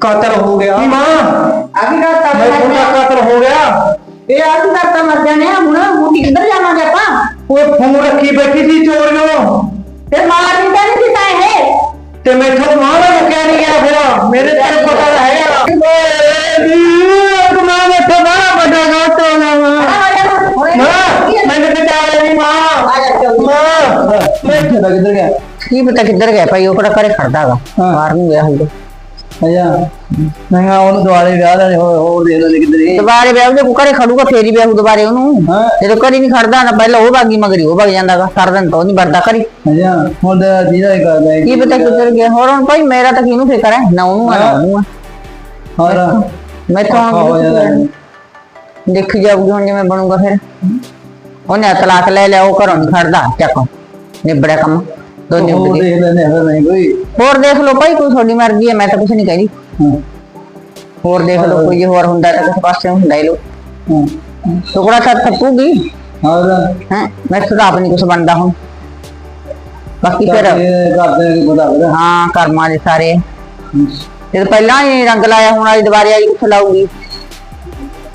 ਕਾਤਲ ਹੋ ਗਿਆ। ਮਾਂ? ਆਗੀ ਕਰਤਾ ਮੈਂ ਤੁਹਾਡਾ ਕਾਤਲ ਹੋ ਗਿਆ। ਇਹ ਆਗੀ ਕਰਤਾ? ਮਰ ਜਾਣੇ ਆ ਹੁਣ। ਮੁੰਡੀ ਕਿੱਧਰ ਜਾਵਾਂਗੇ ਆਪਾਂ? ਉਹ ਫੋਨ ਰੱਖੀ ਬੈਠੀ ਸੀ ਚੋਰੀਓ। ਤੇ ਮਾਰ ਤਾਂ ਨਹੀਂ ਦਿੱਤਾ ਇਹ? ਤੇ ਮੈਥੋਂ ਮਾਂ ਦਾ ਮੁੱਕਿਆ ਨਹੀਂ ਗਿਆ ਫਿਰ। ਮੇਰੇ ਤੇਰੇ ਪਤਾ ਤਾਂ ਹੈਗਾ ਓਏ। ਜੀ ਮਾਂ ਮੈਥੋਂ ਬੜਾ ਵੱਡਾ ਗਾਟੋ ਨਾ ਮਾਂ ਮਾਂ ਮੈਨੂੰ ਤੇ ਚਾਹ ਨਹੀਂ ਮਾਂ ਮਾਂ ਮੈਂ ਕਿੱਧਰ ਕਿੱਧਰ ਗਿਆ? ਕੀ ਪਤਾ ਕਿੱਧਰ ਗਿਆ ਭਾਈ ਉਹ ਕਿਹੜਾ ਘਰੇ ਖੜਦਾਗਾ ਹਾਂ। ਬਾਹਰ ਨੂੰ ਗਿਆ ਹੁੰਦਾ ਅਜਾ ਮੈਂ ਕਿਹਾ ਉਹਨੂੰ ਦੁਆਲੇ ਵਿਆਹ ਦਾ ਹੋਰ ਹੋਰ ਦੇ ਦੋ ਕਿੱਧਰ ਹੀ ਦੁਬਾਰੇ ਵਿਆਹ ਦੇ ਘਰੇ ਖੜੂਗਾ ਫੇਰ ਹੀ ਵਿਆਹ ਦੁਬਾਰੇ ਉਹਨੂੰ। ਹਾਂ। ਜਦੋਂ ਘਰੇ ਨਹੀਂ ਖੜਦਾ ਨਾ ਪਹਿਲਾਂ ਉਹ ਬਾਗੀ ਮਗਰੀ ਉਹ ਵਗ ਜਾਂਦਾਗਾ ਕਰ ਦਿਨ ਤਾਂ ਉਹ ਨਹੀਂ ਵਰਦਾ ਘਰੇ। ਅਜਾ ਹੁਣ ਦਾ ਜਿਹਦਾ ਹੀ ਕਰਦਾ ਹੈ ਕੀ ਪਤਾ ਕਿੱਧਰ ਗਿਆ। ਹੋਰ ਹੁਣ ਭਾਈ ਮੇਰਾ ਤਾਂ ਕਿਹਨੂੰ ਫਿਕਰ ਹੈ? ਨਾ ਉਹਨੂੰ ਆ ਨਾ ਉਹਨੂੰ ਆ। ਹੋਰ? ਮੈਂ ਔਖਾ ਹੋ ਜਾਂਦਾ। ਤਾਂ ਦੇਖੀ ਜਾਊਗੀ ਹੁਣ ਜਿਵੇਂ ਬਣੂਗਾ ਫਿਰ। ਉਹਨੇ ਤਲਾਕ ਲੈ ਲਿਆ ਉਹ ਘਰੋਂ ਨਹੀਂ ਖੜਦਾ। ਚੱਕ। ਨਿਬੜਿਆ ਕੰਮ। ਦੋਨੇ ਉਹ ਉੱਡ ਗਏ। ਦੇਖ ਲੈਨੇ ਫਿਰ ਨਹੀਂ ਕੋਈ। ਹੋਰ ਦੇਖ ਲਓ ਭਾਈ ਕੋਈ ਤੁਹਾਡੀ ਮਰਜ਼ੀ ਹੈ ਮੈਂ ਤਾਂ ਕੁਝ ਨਹੀਂ ਕਹਿੰਦੀ ਹਾਂ। ਹੋਰ ਦੇਖ ਲਓ ਕੋਈ ਹੋਰ ਹੁੰਦਾ ਤਾਂ ਕਿਸੇ ਪਾਸੇ ਹੁੰਦਾ ਹੀ ਲੋ ਹਾਂ। ਟੁਕੜਾ ਤਾਂ ਥੱਪੂਗੀ। ਹੋਰ? ਹੈ ਮੈਂ ਤਾਂ ਆਪ ਨਹੀਂ ਕੁਝ ਬਣਦਾ ਹੁਣ। ਬਾਕੀ ਫਿਰ ਇਹ ਕਰਦੇ ਨੇ ਪਤਾ ਲੱਗਦਾ ਹਾਂ ਕਰਮਾਂ ਦੇ ਸਾਰੇ। ਤੇ ਪਹਿਲਾਂ ਹੀ ਰੰਗ ਲਾਇਆ ਹੁਣ ਵਾਲੀ ਦੁਬਾਰੇ ਆਈ ਕਿੱਥੇ ਲਾਊਗੀ।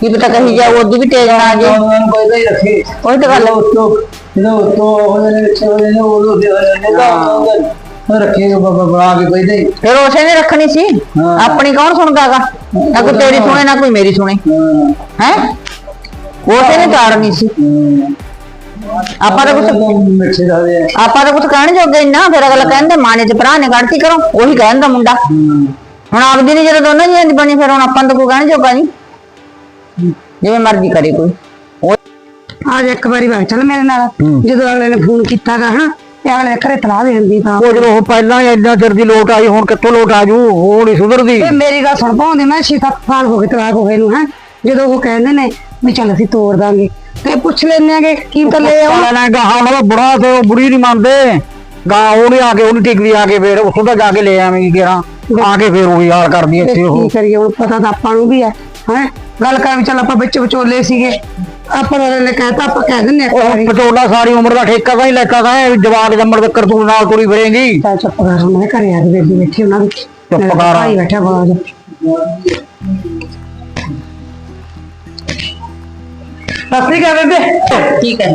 ਕੀ ਪਤਾ ਕਹੀ ਜਾ ਉਹਦੀ ਵੀ ਟੇਜ ਨਾ ਆ ਜੇ ਉਹਨਾਂ ਨੂੰ ਰੱਖੇ। ਉਹੀ ਤਾਂ ਗੱਲ। ਉਤੋਂ ਜਦੋਂ ਉਤੋਂ ਉਹਨੇ ਵਿੱਚ ਉਹਨੇ ਉਹ ਦੇ ਉਹਨੇ ਤਾਂ ਰੱਖੇ ਬਾਬਾ ਬਣਾ ਕੇ ਕੋਈ ਨਹੀਂ ਫਿਰ ਉਸੇ ਨੇ ਰੱਖਣੀ ਸੀ। ਆਪਣੀ ਕੌਣ ਸੁਣਦਾਗਾ ਨਾ ਕੋਈ ਤੇਰੀ ਸੁਣੇ ਨਾ ਕੋਈ ਮੇਰੀ ਸੁਣੇ। ਹਾਂ। ਉਸੇ ਨੇ ਤਾੜਨੀ ਸੀ। ਆਪਾਂ ਤਾਂ ਦੇ ਆਪਾਂ ਤਾਂ ਕੁਝ ਕਹਿਣ ਜੋਗੇ ਨੀ ਨਾ ਫਿਰ ਅਗਲਾ ਕਹਿੰਦਾ ਮਾਨੇ ਚ ਭਰਾ ਨੇ ਕੱਢਤੀ ਕਰੋ ਉਹੀ ਕਹਿੰਦਾ ਮੁੰਡਾ। ਹੁਣ ਆਪਦੀ ਨਹੀਂ ਜਦੋਂ ਦੋਨਾਂ ਜੀਆਂ ਦੀ ਬਣੀ ਫਿਰ ਹੁਣ ਆਪਾਂ ਨੂੰ ਤਾਂ ਕੋਈ ਕਹਿਣ ਜੋਗਾ ਨਹੀਂ ਜਿਵੇਂ ਮਰਜ਼ੀ ਕਰੇ ਕੋਈ। ਅੱਜ ਇੱਕ ਵਾਰੀ ਵਗ ਚੱਲ ਮੇਰੇ ਨਾਲ। ਜਦੋਂ ਅਗਲੇ ਨੇ ਫੋਨ ਕੀਤਾਗਾ ਹਨਾ ਤੇ ਅਗਲੇ ਘਰੇ ਤਲਾਹ ਦੇ ਦਿੰਦੀ ਤਾਂ। ਉਹ ਜਦੋਂ ਉਹ ਪਹਿਲਾਂ ਹੀ ਇੰਨਾ ਚਿਰ ਦੀ ਲੋਟ ਆਈ ਹੁਣ ਕਿੱਥੋਂ ਲੋਟ ਆ ਜੂ ਉਹ ਨਹੀਂ ਸੁਧਰਦੀ। ਤੇ ਮੇਰੀ ਗੱਲ ਸੁਣ ਪਾਉਂਦੀ ਮੈਂ 6-7 ਸਾਲ ਹੋ ਗਏ ਤਲਾਕ ਹੋਏ ਨੂੰ ਹੈ। ਜਦੋਂ ਉਹ ਕਹਿੰਦੇ ਨੇ ਵੀ ਚੱਲ ਅਸੀਂ ਤੋੜ ਦਾਂਗੇ। ਤੇ ਪੁੱਛ ਲੈਣੇ ਆਗੇ ਕੀ ਤਾਂ ਲੈ ਸਾਲਾ ਨਾ ਗਾਹਾਂ ਉਹਨਾਂ ਦਾ ਬੁੜਾ ਤੇ ਉਹ ਬੁੜੀ ਨਹੀਂ ਮੰਨਦੇ। ਗਾ ਉਹ ਨਹੀਂ ਆ ਕੇ ਉਹਨੂੰ ਟਿਕਦੀ ਆ ਕੇ ਫੇਰ ਉੱਥੋਂ ਤਾਂ ਜਾ ਕੇ ਲੈ ਆਵੇਂਗੀ ਕਿਹੜਾ। ਆ ਕੇ ਫੇਰ ਉਹੀ ਹਾਲ ਕਰਦੀ ਇੱਥੇ ਉਹ। ਕੀ ਕਰੀਏ ਹੁਣ ਪਤਾ ਤਾਂ ਆਪਾਂ ਨੂੰ ਵੀ ਹੈ ਹੈ। ਗੱਲ ਕਰ ਵੀ ਚੱਲ ਆਪਾਂ ਵਿੱਚ ਵਿਚੋਲੇ ਸੀਗੇ। ਆਪਾਂ ਨੂੰ ਅਗਲੇ ਨੇ ਕਹਿਤਾ ਆਪਾਂ ਕਹਿ ਦਿੰਨੇ ਆ ਉਹ। ਪਟੋਲਾ ਸਾਰੀ ਉਮਰ ਦਾ ਠੇਕਾ ਤਾਂ ਹੀ ਲੈਤਾ ਤਾਂ ਇਹ ਜਵਾਕ ਜੰਮਣ ਤੱਕ ਤੂੰ ਨਾਲ ਤੁਰੀ ਫਿਰੇਂਗੀ। ਚੱਲ ਚੁੱਪ ਕਰ ਮੈਂ ਘਰੇ ਆ ਕੇ ਬੇਬੀ ਬੈਠੀ ਉਹਨਾਂ ਦੀ ਚੁੱਪ ਕਰ। ਭਾਈ ਬੈਠਾ ਬਾਹਰ। ਸਸਰੀ ਕਾ ਬੇਬੇ। ਠੀਕ ਹੈ।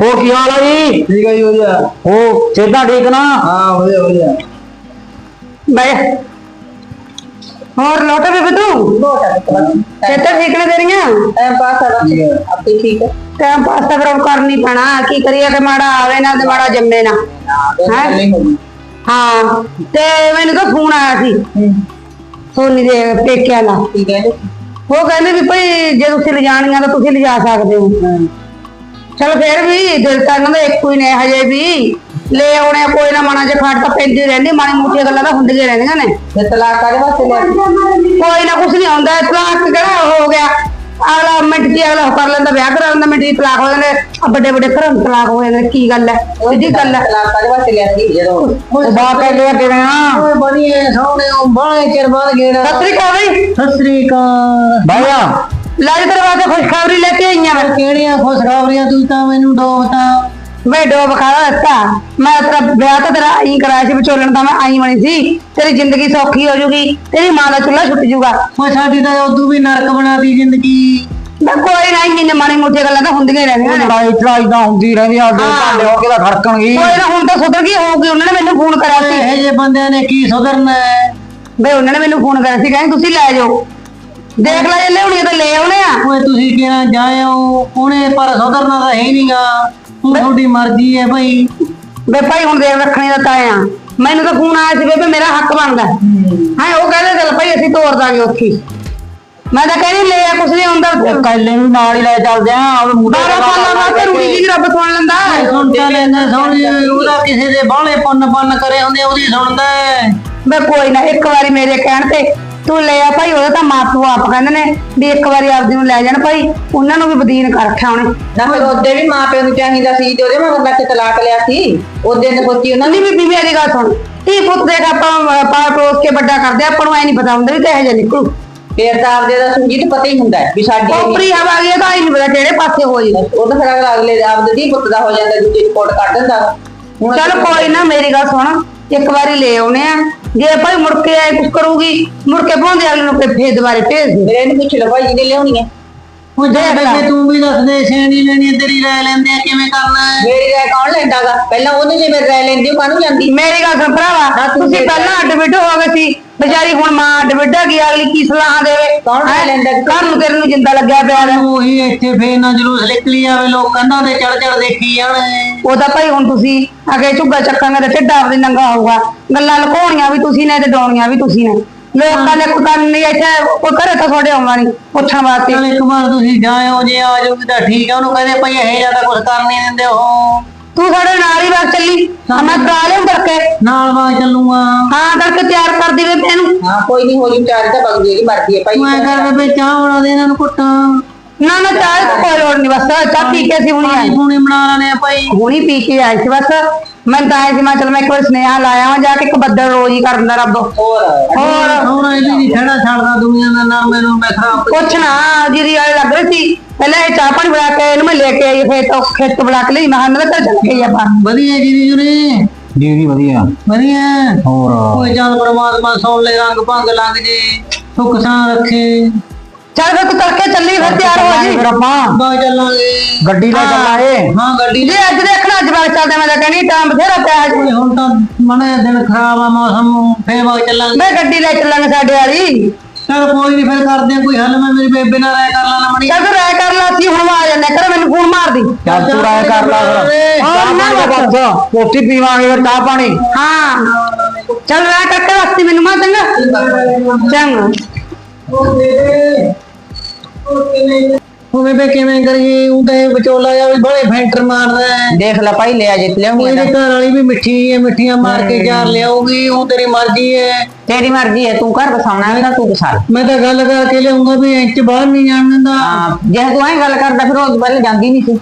ਹੋਰ ਕੀ ਹਾਲ ਆ ਜੀ? ਠੀਕ ਹੈ ਜੀ ਵਧੀਆ। ਹੋ ਸਿੱਧਾ ਠੀਕ ਨਾ? ਹਾਂ ਵਧੀਆ ਵਧੀਆ। ਬੈ ਹੋਰ ਲੋਟਾ ਬੇਬੇ ਤੂੰ ਚੇਤਾ ਠੀਕ ਨੇ ਤੇਰੀਆਂ? ਟਾਈਮ ਪਾਸ ਆ ਆਪੇ ਠੀਕ ਹੈ ਟਾਈਮ ਪਾਸ ਤਾਂ ਹੁਣ ਕਰਨੀ ਪੈਣਾ। ਕੀ ਕਰੀਏ ਕਿ ਮਾੜਾ ਆਵੇ ਨਾ ਤੇ ਮਾੜਾ ਜੰਮੇ ਨਾ। ਹੈਂ? ਹਾਂ ਤੇ ਮੈਨੂੰ ਤਾਂ ਫੋਨ ਆਇਆ ਸੀ। ਸੋਨੀ ਦੇ ਪੇਕਿਆਂ ਦਾ। ਠੀਕ ਹੈ ਉਹ ਕਹਿੰਦੇ ਵੀ ਭਈ ਜੇ ਤੁਸੀਂ ਲਿਜਾਣੀਆਂ ਤਾਂ ਤੁਸੀਂ ਲਿਜਾ ਸਕਦੇ ਹੋ। ਚਲ ਫਿਰ ਵੀ ਦਿਲ ਤਾਂ ਇਹਨਾਂ ਦਾ ਇੱਕੋ ਹੀ ਨੇ ਹਜੇ ਵੀ। ਲੈ ਆਉਣੇ ਆ, ਕੋਈ ਨਾ ਮਨਾਂ 'ਚ ਖੜ ਤਾਂ ਪੈਂਦੀ ਰਹਿੰਦੀ ਮਾੜੀ ਮੋਟੀਆਂ ਗੱਲਾਂ ਤਾਂ ਹੁੰਦੀਆਂ ਰਹਿੰਦੀਆਂ ਨੇ। ਤੇ ਤਲਾਕ ਕਾਦੇ ਵਾਸਤੇ ਲਿਆ ਕੋਈ ਨਾ ਕੁਛ ਨਹੀਂ ਹੁੰਦਾ ਤਲਾਕ ਕਿਹੜਾ ਹੋ ਗਿਆ? ਅਗਲਾ ਮਿੰਟ ਦੀ ਅਗਲਾ ਕਰ ਲੈਂਦਾ ਵਿਆਹ ਕਰਾ ਲੈਂਦਾ ਮਿੰਟ ਦੀ ਤਲਾਕ ਹੋ ਜਾਂਦੇ। ਆ ਵੱਡੇ ਵੱਡੇ ਘਰਾਂ ਨੂੰ ਤਲਾਕ ਹੋ ਜਾਂਦੇ ਕੀ ਗੱਲ ਹੈ? ਸਿੱਧੀ ਗੱਲ ਹੈ। ਤਲਾਕ ਕਾਦੇ ਵਾਸਤੇ ਸੀ ਜਦੋਂ ਉਹ ਬਾਤ ਕਰ ਲਿਆ ਕਿਵੇਂ ਆ? ਓਏ ਬੜੀ ਸੋਹਣੇ ਉਹ ਬਾਹਲੇ ਚਿਰ ਬਾਅਦ ਗੇੜਾ। ਸਤਿ ਸ੍ਰੀ ਅਕਾਲ ਬਈ। ਸਤਿ ਸ੍ਰੀ ਅਕਾਲ। ਬਾਇਆ ਲਾਜ ਦਰਵਾਜ਼ੇ ਖੁਸ਼ਖਬਰੀ ਲੈ ਕੇ ਆਈਆਂ। ਮੈਂ ਕਿਹੜੀਆਂ ਖੁਸ਼ਖਬਰੀਆਂ ਤੂੰ ਤਾਂ ਮੈਨੂੰ ਡੋਬਤਾ। ਮੈਂ ਡੋਬ ਖਾਦਾ ਦਿੱਤਾ। ਮੈਂ ਤੇਰਾ ਵਿਆਹ ਤਾਂ ਤੇਰਾ ਆਈ ਕਰਾਇਆ ਸੀ ਵਿਚੋਲਣ ਦਾ ਮੈਂ ਆਈ ਬਣੀ ਸੀ। ਤੇਰੀ ਜ਼ਿੰਦਗੀ ਸੌਖੀ ਹੋ ਜੂਗੀ ਤੇਰੀ ਮਾਂ ਦਾ ਚੁੱਲ੍ਹਾ ਛੁੱਟ ਜੂਗਾ। ਓਏ ਸਾਡੀ ਤਾਂ ਉਦੋਂ ਵੀ ਨਰਕ ਬਣਾਤੀ ਜ਼ਿੰਦਗੀ। ਮੈਂ ਕੋਈ ਨਾ ਇੰਨੇ ਮਾੜੀ ਮੋਟੀਆਂ ਗੱਲਾਂ ਤਾਂ ਹੁੰਦੀਆਂ ਹੀ ਰਹਿੰਦੀਆਂ ਨੇ। ਲੜਾਈ ਚੜਾਈ ਤਾਂ ਹੁੰਦੀ ਰਹਿੰਦੀ ਆ ਦੋ। ਭਾਂਡੇ ਹੋ ਕੇ ਤਾਂ ਖੜਕਣਗੀ। ਕੋਈ ਨਾ ਹੁਣ ਤਾਂ ਸੁਧਰ ਗਈ ਹੋਊਗੀ ਉਹਨਾਂ ਨੇ ਮੈਨੂੰ ਫੋਨ ਕਰਿਆ ਸੀ। ਇਹੋ ਜਿਹੇ ਬੰਦਿਆਂ ਨੇ ਕੀ ਸੁਧਰਨਾ ਹੈ? ਬਈ ਉਹਨਾਂ ਨੇ ਮੈਨੂੰ ਫੋਨ ਕਰਿਆ ਸੀ ਕਹਿੰਦੇ ਤੁਸੀਂ ਲੈ ਜਾਓ। ਦੇਖ ਲੈ ਜੇ ਲਿਆਉਣੀ ਆ ਤਾਂ ਲੈ ਆਉਣੇ ਆ। ਓਏ ਤੁਸੀਂ ਕਿਹਨਾਂ ਜਾਇਓ ਉਹਨੇ ਪਰ ਸੁਧਰਨਾ ਤਾਂ ਹੀ ਨਹੀਂਗਾ ਤੁਹਾਡੀ ਮਰਜ਼ੀ ਹੈ ਭਾਈ। ਬੇ ਭਾਈ ਹੁਣ ਦੇਖ ਰੱਖਣੀ ਦਾ ਤਾਂ ਆ। ਮੈਨੂੰ ਤਾਂ ਫੋਨ ਆਇਆ ਸੀ ਬੇਬੇ ਮੇਰਾ ਹੱਕ ਬਣਦਾ। ਹਾਂ। ਉਹ ਕਹਿੰਦੇ ਚੱਲ ਭਾਈ ਅਸੀਂ ਤੋੜ ਦਾਂਗੇ ਉੱਥੇ। ਹੀ। ਮੈਂ ਤਾਂ ਕਹਿੰਦੀ ਲੈ ਆ ਕੁਛ ਨਹੀਂ ਹੁੰਦਾ। ਕੱਲੇ ਨੂੰ ਨਾਲ ਹੀ ਲੈ ਚੱਲਦੇ ਆ ਉਹ ਮੁੰਡੇ ਬਾਰਾਂ ਸਾਲਾਂ ਬਾਅਦ ਰੂੜੀ ਜੀ ਰੱਬ ਸੁਣ ਲੈਂਦਾ। ਸੁਣਦਾ ਲੈਂਦਾ ਸੁਣ ਉਹਦਾ ਕਿਸੇ ਦੇ ਬਾਹਲੇ ਪੰਨ ਪੰਨ ਕਰੇ ਹੁੰਦੇ ਉਹਦੀ ਸੁਣਦਾ ਹੈ। ਬੇ ਕੋਈ ਨਾ ਇੱਕ ਵਾਰੀ ਮੇਰੇ ਕਹਿਣ ਤੇ ਤੂੰ ਲੈ ਆ ਭਾਈ ਉਹਦਾ ਤਾਂ ਮਾਪੂ ਆਪ ਕਹਿੰਦੇ ਨੇ ਵੀ ਇੱਕ ਵਾਰੀ ਆਪਦੀ ਨੂੰ ਲੈ ਜਾਣ ਭਾਈ ਉਹਨਾਂ ਨੂੰ ਵੀ ਬਦੀਨ ਕਰ ਰੱਖਿਆ ਉਹਨੇ। ਨਾ ਫਿਰ ਉਹਦੇ ਵੀ ਮਾਪਿਆਂ ਨੂੰ ਚਾਹੀਦਾ ਸੀ ਤੇ ਉਹਦੇ ਮਗਰ ਮੈਂ ਤੇ ਤਲਾਕ ਲਿਆ ਸੀ। ਉਹਦੇ ਨੇ ਸੋਚੀ ਉਹਨਾਂ ਨਹੀਂ ਬੀਬੀ ਮੇਰੀ ਗੱਲ ਸੁਣ। ਧੀ ਪੁੱਤ ਦੇਖ ਆਪਾਂ ਪਾਲ ਪੋਸ ਕੇ ਵੱਡਾ ਕਰਦੇ ਆ, ਆਪਾਂ ਨੂੰ ਐ ਨਹੀਂ ਪਤਾ ਹੁੰਦਾ ਵੀ ਕਿਹੋ ਜਿਹਾ ਨਿਕਲੂ। ਫੇਰ ਤਾਂ ਆਪਦੇ ਦਾ ਸੁਣਜੀ ਤੇ ਪਤਾ ਹੀ ਹੁੰਦਾ ਹੈ ਵੀ ਸਾਡੀ ਕੋਪਰੀ ਹਵਾ ਗਈ ਤਾਂ ਹੀ ਨਹੀਂ ਪਤਾ ਕਿਹੜੇ ਪਾਸੇ ਹੋ ਜੀ। ਉਹ ਤਾਂ ਫਿਰ ਅਗਲਾ ਦੇ ਆਪਦੇ ਦੀ ਪੁੱਤ ਦਾ ਹੋ ਜਾਂਦਾ ਦੂਜੇ ਰਿਪੋਰਟ ਕੱਢ ਦਿੰਦਾ। ਚਲ ਕੋਈ ਨਾ ਮੇਰੀ ਗੱਲ ਸੁਣ। ਇੱਕ ਵਾਰੀ ਲੈ ਆਉਣੇ ਆ। ਜੇ ਭਾਈ ਮੁੜ ਕੇ ਆਏ ਕੁਝ ਕਰੂਗੀ ਮੁੜ ਕੇ ਪਾਉਂਦੇ ਅਗਲੇ ਨੂੰ ਫਿਰ ਫੇਰ ਦੁਬਾਰੇ ਭੇਜ ਦੇ। ਮੇਰੇ ਨੂੰ ਪੁੱਛ ਲਓ ਭਾਈ ਜੀ ਨੇ ਲਿਆਉਣੀ ਹੈ ਉਹ ਜੇ ਬੇਬੇ ਤੂੰ ਵੀ ਦੱਸ ਦੇ ਛੇਣੀ ਲੈਣੀ ਹੈ, ਤੇਰੀ ਰਾਏ ਲੈਂਦੇ ਆ ਕਿਵੇਂ ਕਰਨਾ ਹੈ। ਮੇਰੀ ਰਾਏ ਕੌਣ ਲੈਂਦਾਗਾ? ਪਹਿਲਾਂ ਉਹਨੇ ਜੇ ਮੇਰੀ ਰਾਏ ਲੈਂਦੀ ਉਹ ਕਾਹਨੂੰ ਜਾਂਦੀ ਮੇਰੀ ਗੱਲ ਸੁਣ ਭਰਾਵਾ ਤੁਸੀਂ ਦੇਖ। ਪਹਿਲਾਂ ਅੱਡ ਬਿੱਡ ਹੋ ਗਏ ਸੀ। ਵਿਚਾਰੀ ਹੁਣ ਮਾਂ ਬਿੱਡ ਹੈਗੀ ਅਗਲੀ ਕੀ ਸਲਾਹ ਦੇਵੇ? ਕੌਣ ਲੈ ਹੈਂ? ਲੈਂਦਾ ਕਿ ਘਰ ਨੂੰ ਤੇਰੇ ਨੂੰ ਜਿੰਦਾ ਲੱਗਿਆ ਪਿਆ ਹੈ। ਉਹੀ ਇੱਥੇ ਫੇਰ ਨਾ ਜਲੂਸ ਨਿਕਲੀ ਆਵੇ ਲੋਕ ਕੰਧਾਂ ਤੇ ਚੜ ਚੜ ਦੇਖੀ ਜਾਣ ਉਹ ਤਾਂ ਭਾਈ ਹੁਣ ਤੁਸੀਂ ਅਗੇ ਝੁੱਗਾ ਚੱਕਾਂਗੇ ਤੇ ਢਿੱਡਾ ਆਪਣੀ ਨੰਗਾ ਹੋਊਗਾ। ਗੱਲਾਂ ਲੁਕਾਉਣੀਆਂ ਵੀ ਤੁਸੀਂ ਨੇ ਤੇ ਡਾਉਣੀਆਂ ਵੀ ਤੁਸੀਂ ਨੇ। ਲੋਕਾਂ ਨੇ ਕੋਈ ਕੰਮ ਨਹੀਂ ਇੱਥੇ ਕੋਈ ਘਰੇ ਤਾਂ ਤੁਹਾਡੇ ਆਉਣਾ ਨਹੀਂ ਪੁੱਛਣ ਵਾਸਤੇ ਚਲ ਇੱਕ ਵਾਰ ਤੁਸੀਂ ਜਾਇਓ ਜੇ ਆ ਜਾਓਗੇ ਤਾਂ ਠੀਕ ਆ। ਉਹਨੂੰ ਕਹਿੰਦੇ ਭਈ ਇਹ ਜ਼ਿਆਦਾ ਕੁਝ ਕਰ ਨਹੀਂ ਦਿੰਦੇ ਉਹ। ਤੂੰ ਸਾਡੇ ਨਾਲ ਹੀ ਵਗ ਚੱਲੀ। ਆ ਮੈਂ ਕਰਾ ਲਿਆ ਕਰਕੇ। ਨਾਲ ਵਾ ਚੱਲੂਗਾ। ਹਾਂ ਕਰਕੇ ਤਿਆਰ ਕਰ ਦੇਵੇ ਇਹਨੂੰ। ਹਾਂ ਕੋਈ ਨਹੀਂ ਹੋਲੀ ਵਿਚਾਰੀ ਤਾਂ ਬਗ ਜਿਹੜੀ ਮਰਦੀ ਹੈ ਭਾਈ। ਮੈਂ ਕਰ ਬੇਬੇ ਚਾਹ ਬਣਾ ਦੇ ਇਹਨਾਂ ਨੂੰ ਕੁੱਟਾਂ ਨਾ ਨਾ ਚਾਹ ਤਾਂ ਕੋਈ ਲੋੜ ਨਹੀਂ ਬਸ। ਚਾਹ ਪੀ ਕੇ ਅਸੀਂ ਹੁਣੀ ਆਏ। ਪੂਣੀ ਬਣਾ ਲੈਣੇ ਆ ਭਾਈ। ਹੁਣੀ ਪੀ ਕੇ ਆਏ ਸੀ ਬਸ। ਮੈਂ ਤਾਂ ਆਏ ਸੀ ਮੈਂ ਚਲ ਮੈਂ ਇੱਕ ਵਾਰ ਸੁਨੇਹਾ ਲਾਇਆ ਵਾਂ ਜਾ ਕੇ ਇੱਕ ਬੱਦਲ ਰੋਜ਼ ਹੀ ਕਰਨ ਦਾ ਰੱਬ ਹੋਰ। ਹੋਰ। ਹੁਣ ਇਹ ਵੀ ਨਹੀਂ ਖੜਾ ਛੱਡਦਾ ਦੁਨੀਆ ਦਾ ਨਾਮ ਮੈਨੂੰ ਮੈਂ ਖਰਾਬ ਕੁਛ ਨਾ ਜਿਹਦੀ ਵਾਲੇ ਲੱਗ ਰਹੀ ਸੀ। ਪਹਿਲਾਂ ਇਹ ਚਾਹ ਪਾਣੀ ਬਣਾ ਕੇ ਇਹਨੂੰ ਮੈਂ ਲੈ ਕੇ ਆਈ ਫੇਰ ਤਾਂ ਖੇਤ ਤੋਂ ਬੁਲਾ ਕੇ ਲਈ। ਮੈਂ ਕਿਹਾ ਮੈਂ ਤਾਂ ਚੱਲ ਗਈ ਆਪਾਂ। ਵਧੀਆ ਜੀ ਜੀ ਨੇ ਜੀ ਜੀ ਵਧੀਆ। ਵਧੀਆ? ਹੋਰ। ਕੋਈ ਜਾਨ ਪਰਮਾਤਮਾ ਸੌਣ ਲੈ ਰੰਗ ਭੰਗ ਲੰਘ ਜੇ ਸੁੱਖ ਸਾਂ ਰੱਖੇ। ਚੱਲ ਫਿਰ ਤੂੰ ਕਰਕੇ ਚੱਲੀ ਫਿਰ ਤਿਆਰ ਹੋ ਜੀ। ਫਿਰ ਆਪਾਂ। ਬਾ ਚੱਲਾਂਗੇ। ਗੱਡੀ ਲੈ ਚੱਲਾਂਗੇ। ਹਾਂ ਗੱਡੀ ਜੇ ਅੱਜ ਦੇਖਣਾ ਅੱਜ ਬਾਅਦ ਚੱਲਦੇ ਮੈਂ ਤਾਂ ਕਹਿੰਦੀ ਟਾਈਮ ਬਥੇਰਾ ਪਿਆ ਜੀ ਓਏ ਹੁਣ ਤਾਂ ਮਨੇ ਦਿਨ ਖਰਾਬ ਆ ਮੌਸਮ ਫੇਰ ਬਾ ਚੱਲਾਂਗੇ। ਮੈਂ ਗੱਡੀ ਲੈ ਚੱਲਾਂਗੇ ਸਾਡੇ ਵਾਲੀ। ਚਲ ਕੋਈ ਨਹੀਂ ਫਿਰ ਕਰਦੇ ਆ ਕੋਈ ਹੱਲ। ਮੈਂ ਮੇਰੀ ਬੇਬੇ ਨਾਲ ਰਾਇ ਕਰ ਲਾਂ ਮਣੀ ਚੱਲ ਫਿਰ ਰਾਇ ਕਰ ਲਾ ਸੀ ਹੁਣ ਆ ਜਾਂਦੇ ਕਰ ਮੈਨੂੰ ਫੋਨ ਮਾਰ ਦੀ। ਚੱਲ ਤੂੰ ਰਾਇ ਕਰ ਲਾ ਫਿਰ। ਹਾਂ, ਚਾਹ ਨਾ ਪਾਣੀ ਦਾ ਬਸ। ਕੋਠੀ ਪੀਵਾਂਗੇ ਫਿਰ ਚਾਹ ਪਾਣੀ। ਹਾਂ। ਚੱਲ ਰਾਇ ਕਰਕੇ ਵਾਸਤੇ ਮੈਨੂੰ ਮਾ ਚੰਗਾ। ਚੰਗਾ। ਉਹ ਬੇਬੇ ਕਿਵੇਂ ਕਰੀਏ? ਉਹ ਤਾਂ ਇਹ ਵਿਚੋਲਾ ਜਾ ਵੀ ਬੜੇ ਫੈਂਟਰ ਮਾਰਦਾ ਹੈ। ਦੇਖ ਲੈ ਭਾਈ ਲਿਆ ਜਿੱਤ ਲਿਆਉਂਗਾ ਇਹਦੇ ਘਰ ਵਾਲੀ ਵੀ ਮਿੱਠੀ ਹੈ ਮਿੱਠੀਆਂ ਮਾਰ ਕੇ ਚਾਰ ਲਿਆਉਗੀ ਉਹ ਤੇਰੀ ਮਰਜ਼ੀ ਹੈ। ਤੇਰੀ ਮਰਜ਼ੀ ਹੈ ਤੂੰ ਘਰ ਬਸਾਉਣਾ ਹੈ ਨਾ ਤੂੰ ਬਸਾ ਲੈ। ਮੈਂ ਤਾਂ ਗੱਲ ਕਰਕੇ ਲਿਆਉਂਗਾ ਵੀ ਇੰਚ ਬਾਹਰ ਨਹੀਂ ਜਾਣ ਦਿੰਦਾ। ਹਾਂ ਜੇ ਤੂੰ ਐਂ ਗੱਲ ਕਰਦਾ ਫਿਰ ਉਹ ਪਹਿਲੇ ਜਾਂਦੀ ਨਹੀਂ ਸੀ।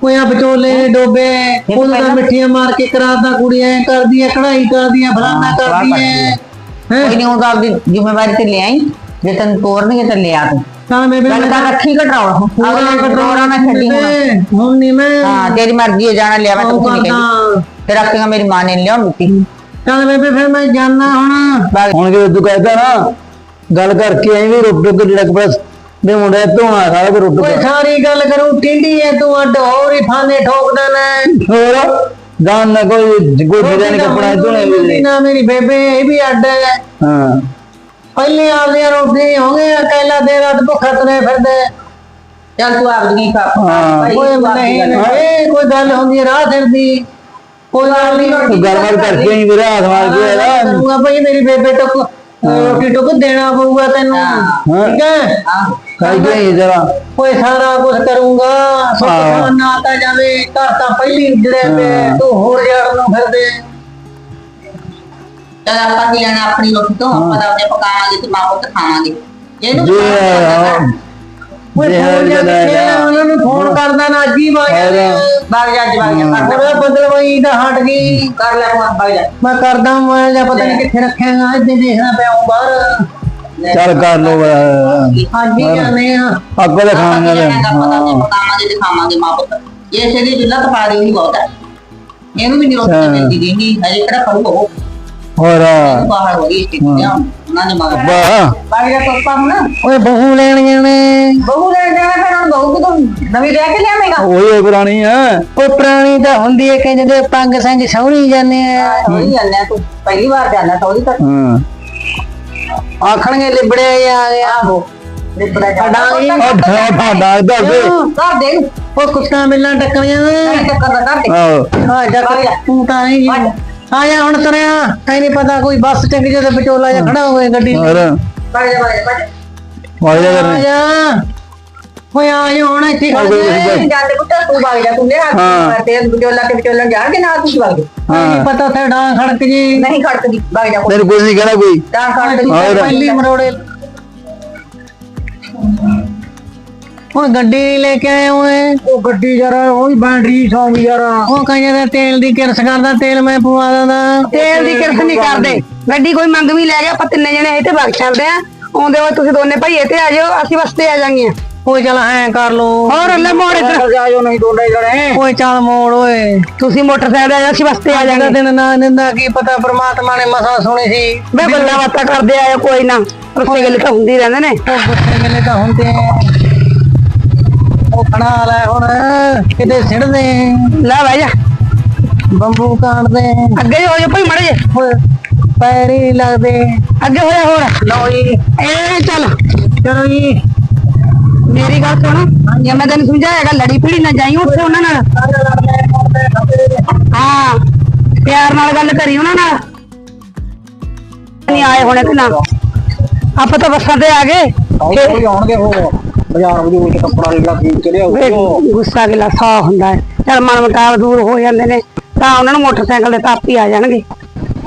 ਕੋਈ ਆ ਵਿਚੋਲੇ ਡੋਬੇ ਉਹ ਤਾਂ ਮਿੱਠੀਆਂ ਮਾਰ ਕੇ ਕਰਾਦਾ ਕੁੜੀ ਐ ਕਰਦੀ ਐ ਕਢਾਈ ਕਰਦੀ ਐ ਫਲਾਣਾ ਹਾਂ, ਕਰਦੀ ਸਵਾਹ ਐ ਕਰਦੀ ਕੋਈ ਨਹੀਂ ਉਹ ਤਾਂ ਆਪਦੀ ਜ਼ਿੰਮੇਵਾਰੀ ਤੇ ਲਿਆਈ। ਜੇ ਤੈਨੂੰ ਤੋਰਨਗੇ ਤਾਂ ਲਿਆ ਤੂੰ। ਤਾਂ ਮੈਂ ਗੱਲ ਤਾਂ ਰੱਖੀ ਘਟਰਾਉ ਅਗਲੇ ਘਟਰਾਉਣਾ ਨਾ ਛੱਡੀ ਹੁਣ। ਹੁਣ ਨਹੀਂ ਮੈਂ ਹਾਂ ਤੇਰੀ ਮਰਜ਼ੀ ਹੈ ਜਾਣਾ ਲਿਆ ਮੈਂ ਤਾਂ ਕੁਝ ਨਹੀਂ ਕਹਿੰਦੀ ਕਰਦਾ ਫਿਰ ਆਪੇ ਮੇਰੀ ਮਾਂ ਨੇ ਲਿਆਉਣ ਦਿੱਤੀ। ਚੱਲ ਬੇਬੇ ਫਿਰ ਮੈਂ ਜਾਣਾ ਹੁਣ। ਹੁਣ ਜਦੋਂ ਤੂੰ ਕਹਿੰਦਾ ਨਾ ਗੱਲ ਕਰਕੇ ਐਂ ਵੀ ਰੁੱਟ ਰੁੱਟ ਕੇ ਜਿਹੜਾ ਬਸ ਦੇ ਮੁੰਡੇ ਧੋਣਾ ਸਾਰਾ ਕੁਝ ਰੁੱਟ ਕੋਈ ਕੇ ਸਾਰੀ ਗੱਲ ਕਰੂੰ ਟਿੰਡੀ ਐ ਤੂੰ ਅੱਡ ਹੋਰ ਹੀ ਫਾਨੇ ਠੋਕਦਾ ਨਾ। ਹੋਰ ਗਾਨ ਨਾ ਕੋਈ ਕੋਈ ਜਿਹੜਾ ਕੱਪੜਾ ਧੋਣੇ ਵੀ ਨਾ ਮੇਰੀ ਬੇਬੇ ਇਹ ਵੀ ਅੱਡ ਹੈ। ਹਾਂ। ਪਹਿਲੇ ਆਪਦੀਆਂ ਰੋਟੀ ਹੋ ਗਏ ਕਹਿਲਾ ਦੇ ਰਾਤ ਭੁੱਖਾ ਤੁਰੇ ਫਿਰਦੇ ਚੱਲ ਤੂੰ ਆਪਦੀ ਖਾ। ਭਾਈ ਕੋਈ ਤੂੰ ਨਹੀਂ। ਇਹ ਕੋਈ ਗੱਲ ਹੁੰਦੀ ਹੈ ਰਾਹ ਸਿਰ ਦੀ। ਕੋਈ ਗੱਲ ਨਹੀਂ ਤੂੰ ਗਰਮਰ ਕਰਕੇ ਹੀ ਮੇਰੇ ਹੱਥ ਮਾਰ ਕੇ ਆਇਆ। ਕਰੂੰਗਾ ਭਾਈ ਮੇਰੀ ਬੇਬੇ ਟੁੱਕ ਰੋਟੀ ਟੁੱਕ ਦੇਣਾ ਪਊਗਾ ਤੈਨੂੰ। ਠੀਕ ਹੈ? ਹਾਂ। ਕਾਈ ਗਈ ਜਰਾ। ਕੋਈ ਸਾਰਾ ਕੁਝ ਕਰੂੰਗਾ ਹਾਂ। ਸੁੱਖ ਨਾ ਤਾਂ ਜਾਵੇ ਘਰ ਤਾਂ ਪਹਿਲੀ ਉਜੜੇ ਪਏ ਤੂੰ ਹੋਰ ਜੜ ਨੂੰ ਫਿਰਦੇ ਚੱਲ ਆਪਾਂ ਕੀ ਲੈਣਾ ਆਪਣੀ ਰੋਟੀ ਤੋਂ? ਆਪਾਂ ਤਾਂ ਆਪਣੇ ਪਕਾਵਾਂਗੇ ਤੇ ਮਾਂ ਪੁੱਤ ਖਾਵਾਂਗੇ। ਇਹਨੂੰ ਜੇ ਜੇ ਫੋਨ ਹੈ ਜੇ ਜਦਾ ਉਹਨਾਂ ਨੂੰ ਫੋਨ ਕਰਦਾ ਨਾ ਅੱਜ ਹੀ ਬਾਈ ਬਾਗ ਜਾ ਜਵਾਗ ਜਾ ਕਰ ਲੈ ਉਹਦਾ ਬਦਲਵਾਈ ਤਾਂ ਹਟ ਗਈ ਕਰ ਲੈ ਹੁਣ ਬਾਗ ਜਾ। ਮੈਂ ਕਰਦਾ ਮੈਂ ਜਾਂ ਪਤਾ ਨਹੀਂ ਕਿੱਥੇ ਰੱਖਿਆਗਾ ਇੱਥੇ ਦੇਖਣਾ ਪਿਆ ਬਾਹਰ। ਚੱਲ ਕਰ ਲੋ ਅੱਜ ਹੀ ਜਾਂਦੇ ਆ ਅੱਗੋਂ ਦੇ ਪਤਾ ਨਹੀਂ ਪਕਾਵਾਂਗੇ ਤੇ ਖਾਵਾਂਗੇ ਮਾਂ ਪੁੱਤ। ਇਹ ਸੇ ਦੀ ਚੁੱਲ੍ਹਾ ਤਪਾ ਦੇ ਉਹੀ ਬਹੁਤ ਹੈ। ਇਹਨੂੰ ਵੀ ਨਹੀਂ ਰੋਟੀ ਮਿਲਦੀ ਦੇਂਗੀ ਹਜੇ ਕਿਹੜਾ ਕਰੂ ਉਹ? ਹੋਰ ਬਾਹਰ ਹੋ ਗਈ ਇਸ ਉਹਨਾਂ ਨੇ ਮਗਰ ਵਾਹ। ਬਾਗ ਜਾ ਤੋਪਾ ਹੁਣ। ਓਏ ਬਹੂ ਲੈਣੀਆਂ ਨੇ ਬਹੂ ਲੈ ਜਾਣਾ ਫਿਰ ਹੁਣ ਬਹੂ ਕਿਦੋਂ ਨਵੀਂ ਰਹਿ ਕੇ ਲਿਆਵੇਂਗਾ? ਉਹੀ ਪੁਰਾਣੀ ਹੈ ਓਏ ਪੁਰਾਣੀ ਤਾਂ ਹੁੰਦੀ ਹੈ ਕਹਿੰਦੇ ਤੇ ਪੰਗ ਸੰਗ ਸੌਣੀ ਜਾਂਦੇ ਆ। ਉਹੀ ਜਾਂਦਾ ਤੂੰ ਪਹਿਲੀ ਵਾਰ ਜਾਂਦਾ ਤਾਂ ਉਹਦੀ ਤਾਂ ਹਾਂ। ਆਖਣਗੇ ਲਿਬੜੇ ਆ ਗਿਆ। ਆਹੋ ਲਿਬੜਾ ਜਾਣਾ ਉਹ ਢਾ ਡਾ ਦੱਸ ਦੇ। ਕਰ ਦੇ ਉਹ ਕੁੱਤਾ ਬਿੱਲਾਂ ਟੱਕਰੀਆਂ ਨੇ ਚੱਕਰ ਦਾ ਕਰ ਦੇ ਆ ਜਾ ਤੂੰ ਤਾਂ ਨਹੀਂ ਆ। ਜਾ ਹੁਣ ਤੁਰਿਆ ਐ ਨਹੀਂ ਪਤਾ ਕੋਈ ਬੱਸ ਟਿਕ ਜੇ ਤੇ ਵਿਚੋਲਾ ਜਾਂ ਖੜਾ ਹੋਵੇ ਗੱਡੀ ਹੋਰ? ਬਾਗ ਜਾ ਬਾਗ ਜਾ ਬਾਗ ਜਾ। ਵਾਜਾ ਆ ਕਰਨੀ। ਜਾ। ਓਏ ਆ ਜਾ ਹੁਣ ਇੱਥੇ ਖੜ ਜਾ। ਨਹੀਂ ਜਾਂਦੇ ਪੁੱਤ ਤੂੰ ਬਾਗ ਜਾ ਤੂੰ ਨੇ ਹੱਥ ਤੇ ਵਿਚੋਲਾ ਤੇ ਵਿਚੋਲਾ ਜਾਣਗੇ ਨਾਲ ਤੂੰ ਬਾਗ ਜਾ ਨਹੀਂ ਪਤਾ ਤੇ ਡਾਂ ਖੜਕ ਜੀ। ਨਹੀਂ ਖੜਕਦੀ ਬਾਗ ਜਾ ਤੈਨੂੰ ਕੁਝ ਨਹੀਂ ਕਹਿਣਾ ਕੋਈ। ਤਾਂ ਖੜਕਦੀ। ਹੋਰ। ਪਹਿਲੀ ਮਰੋੜੇ। ਹੁਣ ਗੱਡੀ ਨੀ ਲੈ ਕੇ ਆਏ ਓਏ। ਉਹ ਗੱਡੀ ਯਾਰ ਉਹੀ ਬੈਟਰੀ ਸੌਂਗ ਯਾਰ। ਉਹ ਕਹਿੰਦੇ ਤੇਲ ਦੀ ਕਿਰਸ ਕਰਦਾ ਤੇਲ ਮੈਂ ਪਵਾ ਦਿੰਦਾ। ਤੇਲ ਦੀ ਕਿਰਤ ਨਹੀਂ ਕਰਦੇ। ਗੱਡੀ ਕੋਈ ਮੰਗ ਵੀ ਲੈ ਗਿਆ ਆਪਾਂ ਤਿੰਨੇ ਜਣੇ ਤੇ ਵਗ ਚੱਲਦੇ ਆ। ਆਉਂਦੇ ਹੋਏ ਤੁਸੀਂ ਦੋਨੇ ਭਾਈ ਤੇ ਆ ਜਾਓ ਅਸੀਂ ਵਸਤੇ ਆ ਜਾਾਂਗੇ ਓਏ ਚੱਲ ਐ ਕਰ ਲੋ ਹੋਰ ਲੈ ਮੋੜ ਇੱਧਰ। ਜਾਇਓ ਨਹੀਂ ਦੋਂਡੇ ਜਣੇ। ਓਏ ਚੱਲ ਮੋੜ ਓਏ। ਤੁਸੀਂ ਮੋਟਰਸਾਈਕਲ ਆ ਜਾਓ, ਅਸੀਂ ਬਸਤੇ ਆ ਜਾਾਂਗੇ। ਦਿਨ ਨਾ ਨਿੰਦਾ ਕੀ ਪਤਾ ਪ੍ਰਮਾਤਮਾ ਨੇ ਮਸਾ ਸੁਣੀ ਸੀ। ਮੈਂ ਗੱਲਾਂ ਬਾਤਾਂ ਕਰਦੇ ਆਏ ਕੋਈ ਨਾ। ਰਸਤੇ ਗੱਲ ਤਾਂ ਹੁੰਦੀ ਰਹਿੰਦੇ ਨੇ। ਉਹ ਗੁੱਸੇ ਮਿਲੇ ਤਾਂ ਹੁੰਦੇ ਆ। ਉਹ ਖਣਾ ਲੈ ਹੁਣ ਕਿਤੇ ਸਿੜਦੇ? ਲੈ ਬਹਿ ਜਾ। ਬੰਬੂ ਕਾਟਦੇ ਅੱਗੇ ਹੋ ਜਾ ਭਾਈ ਮੜੇ ਜੇ ਪੈਰ ਲੱਗਦੇ। ਅੱਗੇ ਹੋਇਆ ਹੋਰ। ਲਓ ਜੀ। ਏ ਚੱਲ। ਚਲੋ ਜੀ। ਮੇਰੀ ਗੱਲ ਸੁਣ। ਜੇ ਮੈਂ ਤੈਨੂੰ ਸਮਝਾਏਗਾ ਲੜੀ ਪੀੜੀ ਨਾ ਜਾਈ ਉੱਥੇ ਉਹਨਾਂ ਨਾਲ। ਹਾਂ ਪਿਆਰ ਨਾਲ ਗੱਲ ਕਰੀ ਉਹਨਾਂ ਨਾਲ। ਨਹੀਂ ਆਏ ਹੋਣੇ ਕਿ ਨਾ ਆਪਾਂ ਤਾਂ ਬੱਸਾਂ ਤੇ ਆ ਗਏ। ਕੋਈ ਆਉਣਗੇ ਉਹ ਬਾਜ਼ਾਰ ਵਜੂ ਚ ਕੱਪੜਾ ਲੀੜਾ ਖਰੀਦ ਕੇ ਲਿਆਓ। ਵੇ ਗੁੱਸਾ ਗਿਲਾ ਸਾ ਹੁੰਦਾ ਹੈ। ਚਲ ਮਨ ਮਟਾਵ ਦੂਰ ਹੋ ਜਾਂਦੇ ਨੇ। ਤਾਂ ਉਹਨਾਂ ਨੂੰ ਮੋਟਰਸਾਈਕਲ ਤੇ ਤਾਪੀ ਆ ਜਾਣਗੇ।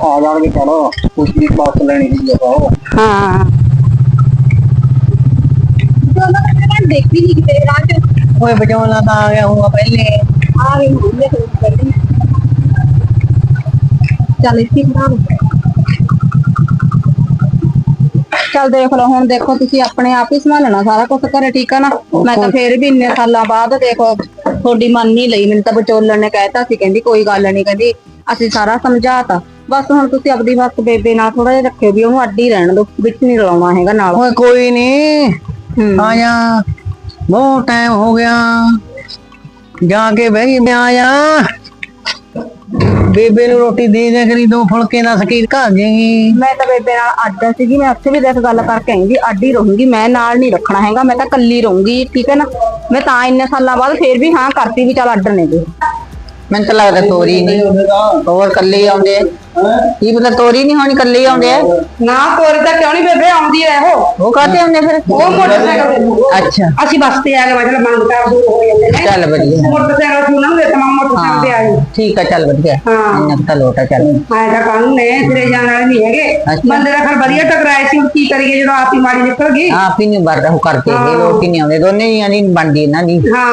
ਆ ਜਾਣਗੇ ਚਲੋ ਕੁਛ ਦੀ ਬਾਤ ਲੈਣੀ ਸੀ ਆਪਾਂ ਹਾਂ। ਦੇਖੀ ਨਹੀਂ ਕਿਤੇ ਰਾਹ ਚ ਓਏ ਬਚਾਉਣਾ ਤਾਂ ਆ ਗਿਆ ਹੋਊਗਾ ਪਹਿਲੇ। ਆ ਗਈ ਹੁੰਦੇ ਤੇ ਕਰਦੀ ਚੱਲ ਇੱਥੇ ਬਣਾ ਚੱਲ ਦੇਖ ਲਓ ਹੁਣ ਦੇਖੋ ਤੁਸੀਂ ਆਪਣੇ ਆਪ ਹੀ ਸੰਭਾਲਣਾ ਸਾਰਾ ਕੁਝ ਘਰੇ ਠੀਕ ਆ ਨਾ? ਮੈਂ ਤਾਂ ਫੇਰ ਵੀ ਇੰਨੇ ਸਾਲਾਂ ਬਾਅਦ ਦੇਖੋ ਤੁਹਾਡੀ ਮੰਨ ਨਹੀਂ ਲਈ ਮੈਨੂੰ ਤਾਂ ਵਿਚੋਲਣ ਨੇ ਕਹਿਤਾ ਸੀ ਕਹਿੰਦੀ ਕੋਈ ਗੱਲ ਨਹੀਂ ਕਹਿੰਦੀ ਅਸੀਂ ਸਾਰਾ ਸਮਝਾਤਾ। ਬਸ ਹੁਣ ਤੁਸੀਂ ਆਪਦੀ ਵਕਤ ਬੇਬੇ ਨਾਲ ਥੋੜਾ ਜਿਹਾ ਰੱਖਿਓ ਵੀ ਉਹਨੂੰ ਅੱਡ ਹੀ ਰਹਿਣ ਦਿਓ ਵਿੱਚ ਨਹੀਂ ਰਲਾਉਣਾ ਹੈਗਾ ਨਾਲ। ਓਏ ਕੋਈ ਨਹੀਂ ਹੂੰ। ਆ ਜਾ। ਬਹੁਤ ਟਾਈਮ ਹੋ ਗਿਆ। ਜਾ ਕੇ ਬਹਿ ਮੈਂ ਆਇਆ ਬੇਬੇ ਨੂੰ ਰੋਟੀ ਦੇ ਦੇ ਕਰੀ ਦੋ ਫੁਲਕੇ ਨਾਲ ਸਕੀਰ ਘਰ ਜਾਏਗੀ। ਮੈਂ ਤਾਂ ਬੇਬੇ ਨਾਲ ਅੱਡ ਸੀਗੀ ਮੈਂ ਉੱਥੇ ਵੀ ਦੇਖ ਗੱਲ ਕਰਕੇ ਆਈ ਵੀ ਅੱਡ ਹੀ ਰਹੂੰਗੀ ਮੈਂ ਨਾਲ ਨਹੀਂ ਰੱਖਣਾ ਹੈਗਾ ਮੈਂ ਤਾਂ ਕੱਲੀ ਰਹੂੰਗੀ ਠੀਕ ਹੈ ਨਾ? ਮੈਂ ਤਾਂ ਇੰਨੇ ਸਾਲਾਂ ਬਾਅਦ ਫੇਰ ਵੀ ਹਾਂ ਕਰਤੀ ਵੀ ਚੱਲ ਅੱਡ ਨੇ ਜੀ। ਮੈਨੂੰ ਤਾਂ ਲੱਗਦਾ ਤੋਰੀ ਨਹੀਂ ਹੋਰ ਕੱਲੇ ਹੀ ਆਉਂਦੇ। ਕੀ ਪਤਾ ਤੋਰੀ ਨਹੀਂ ਹੋਣੀ ਕੱਲੇ ਹੀ ਆਉਂਦੇ ਆ? ਨਾ ਤੋਰੀ ਤਾਂ ਕਿਉਂ ਨਹੀਂ ਬੇਬੇ ਆਉਂਦੀ ਐ ਉਹ ਉਹ ਕਾਹਤੇ ਆਉਂਦੇ ਫਿਰ? ਉਹ ਮੋਟਰਸਾਈਕਲ ਤੇ। ਅੱਛਾ। ਅਸੀਂ ਬਸ ਤੇ ਆ ਗਏ ਮੈਂ ਚਲ ਮਨ ਮਟਾਵ ਦੂਰ ਹੋ ਜਾਂਦੇ ਨੇ। ਚੱਲ ਵਧੀਆ। ਮੋਟਰਸਾਈਕਲ ਸੀ ਉਹਨਾਂ ਨੂੰ ਦੇਤਾ ਮੈਂ ਮੋਟਰਸਾਈਕਲ ਤੇ ਆਈ ਠੀਕ ਆ ਚੱਲ ਵਧੀਆ। ਹਾਂ। ਇੰਨਾ ਕੁ ਤਾਂ ਲੋਟ ਆ ਚੱਲ। ਆਏ ਤਾਂ ਕਾਨੂੰਨ ਨੇ ਸਿਰੇ ਜਾਣ ਵਾਲੇ ਨਹੀਂ ਹੈਗੇ। ਅੱਛਾ। ਬੰਦੇ ਦਾ ਫਿਰ ਵਧੀਆ ਟਕਰਾਏ ਸੀ ਹੁਣ ਕੀ ਕਰੀਏ ਜਦੋਂ ਆਪ ਹੀ ਮਾੜੀ ਨਿਕਲ ਗਈ। ਆਪ ਹੀ ਨਹੀਂ ਵਰਦਾ ਉਹ ਕਰਕੇ ਇਹ ਰੋਟੀ ਨਹੀਂ ਆਉਂਦੇ ਦੋਨੇ ਜੀਆਂ ਦੀ ਨੀ ਬਣਦੀ ਇਹਨਾਂ ਦੀ। ਹਾਂ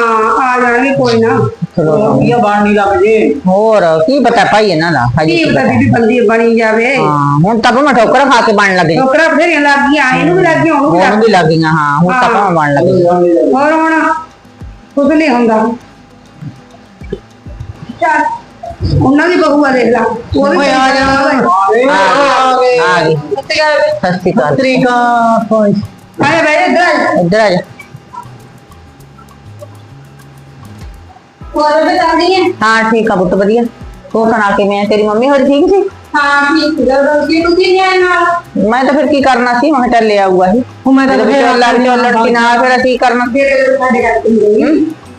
ਆ ਜਾਣਗੇ ਕੋਈ ਨਾ। ਚਲੋ। ਇਹ ਬਾਣ ਨਹੀਂ ਲੱਗ ਜੇ। ਹੋਰ ਕੀ ਪਤਾ ਭਾਈ ਇਹਨਾਂ ਦਾ ਹਜੇ ਕੀ ਕੀ ਪਤਾ ਪਤਾ। ਬੰਦੀ ਬਣੀ ਜਾਵੇ। ਹਾਂ ਹੁਣ ਤਾਂ ਭਾਵੇਂ ਠੋਕਰ ਖਾ ਕੇ ਬਣ ਲੱਗੇ। ਟੋਕਰਾ ਫੇਰ ਲੱਗ ਗਈਆਂ ਇਹਨੂੰ ਵੀ ਲੱਗ ਗਈਆਂ ਉਹਨੂੰ ਵੀ ਲੱਗ ਉਹਨੂੰ ਵੀ ਲੱਗ ਗਈਆਂ ਹਾਂ ਹੁਣ ਤਾਂ ਭਾਵੇਂ ਬਣ ਲੱਗੇ। ਗਈਆਂ। ਹੋਰ ਹੁਣ ਕੁਝ ਨਹੀਂ ਹੁੰਦਾ। ਚੱਲ ਉਹਨਾਂ ਦੀ ਬਹੂ ਆ ਦੇਖ ਲਾ। ਉਹ ਵੀ ਆ ਜਾ। ਆ ਗਏ ਆ ਗਏ। ਸਤਿ ਸ਼੍ਰੀ ਅਕਾਲ। ਤਰੀਕਾ ਕੋਈ ਆਏ ਬੈਠੇ ਇੱਧਰ ਆ ਇੱਧਰ ਆ ਜਾ। ਹੋਰ ਵੀ ਕਰਦੀ ਹੈ ਹਾਂ ਠੀਕ ਆ ਪੁੱਤ ਵਧੀਆ। ਤੂੰ ਸੁਣਾ ਕੇ ਮੈਂ ਤੇਰੀ ਮੰਮੀ ਹੋਰ ਠੀਕ ਸੀ ਹਾਂ ਠੀਕ ਜਦੋਂ ਕੀ ਤੁਸੀਂ ਨਹੀਂ ਆਏ ਨਾਲ ਮੈਂ ਤਾਂ ਫਿਰ ਕੀ ਕਰਨਾ ਸੀ ਮੈਂ ਕਿਹਾ ਚੱਲ ਲੈ ਆਊਗਾ ਇਹ ਉਹ ਮੈਂ ਤਾਂ ਜਦੋਂ ਫੇਰ ਵਿਚੋਲਾ ਵਿਚੋਲਣ ਕੀ ਨਾ ਫਿਰ ਕੀ ਕਰਨਾ ਫਿਰ ਸਾਡੇ ਘਰ ਤੋਂ ਗਈ